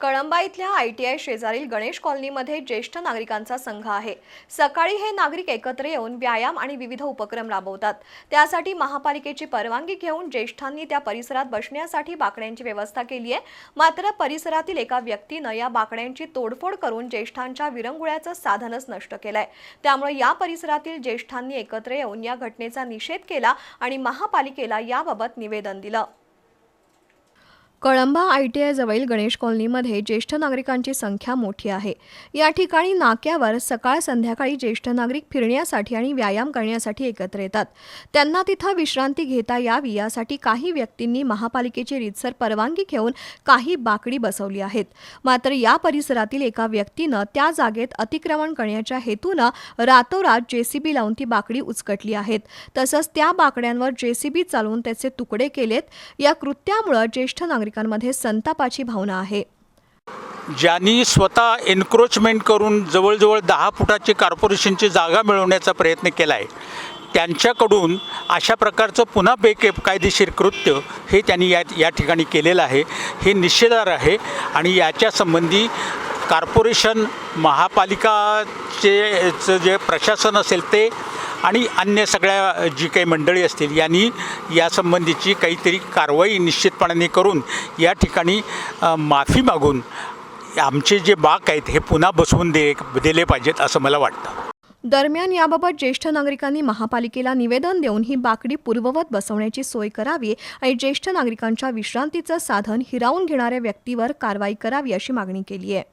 कळंबा इथल्या I T I शेजारील गणेश कॉलनीमध्ये ज्येष्ठ नागरिकांचा संघ आहे. सकाळी हे नागरिक एकत्र येऊन व्यायाम आणि विविध उपक्रम राबवतात. त्यासाठी महापालिकेची परवानगी घेऊन ज्येष्ठांनी त्या परिसरात बसण्यासाठी बाकड्यांची व्यवस्था केली आहे मात्र परिसरातील एका व्यक्तीनं या बाकड्यांची तोडफोड करून ज्येष्ठांच्या विरंगुळ्याचं साधनच नष्ट केलंय. त्यामुळे या परिसरातील ज्येष्ठांनी एकत्र येऊन या घटनेचा निषेध केला आणि महापालिकेला याबाबत निवेदन दिलं. कळंबा आय टी आयजवळील गणेश कॉलनीमध्ये ज्येष्ठ नागरिकांची संख्या मोठी आहे. या ठिकाणी नाक्यावर सकाळ संध्याकाळी ज्येष्ठ नागरिक फिरण्यासाठी आणि व्यायाम करण्यासाठी एकत्र येतात. त्यांना तिथं विश्रांती घेता यावी यासाठी काही व्यक्तींनी महापालिकेची रीतसर परवानगी घेऊन काही बाकडी बसवली आहेत. मात्र या परिसरातील एका व्यक्तीनं त्या जागेत अतिक्रमण करण्याच्या हेतूनं रातोरात जेसीबी लावून ती बाकडी उचकटली आहेत. तसंच त्या बाकड्यांवर जेसीबी चालवून त्याचे तुकडे केलेत. या कृत्यामुळं ज्येष्ठ नागरिक नागरिकांमध्ये संतापाची भावना आहे. ज्यांनी स्वतः एन्क्रोचमेंट करून जवळजवळ दहा फुटाची कॉर्पोरेशनची जागा मिळवण्याचा प्रयत्न केला आहे त्यांच्याकडून अशा प्रकारचं पुन्हा बेकायदेशीर कृत्य हे त्यांनी या या ठिकाणी केलेलं आहे. हे निषेधार आहे आणि याच्या संबंधी कॉर्पोरेशन महापालिकाचे जे प्रशासन असेल ते आणि अन्य सगळ्या जी काही मंडळी असतील यांनी यासंबंधीची काहीतरी कारवाई निश्चितपणाने करून या ठिकाणी माफी मागून आमचे जे बाक आहेत हे पुन्हा बसवून दे दिले पाहिजेत असं मला वाटतं. दरम्यान याबाबत ज्येष्ठ नागरिकांनी महापालिकेला निवेदन देऊन ही बाकडी पूर्ववत बसवण्याची सोय करावी आणि ज्येष्ठ नागरिकांच्या विश्रांतीचं साधन हिरावून घेणाऱ्या व्यक्तीवर कारवाई करावी अशी मागणी केली आहे.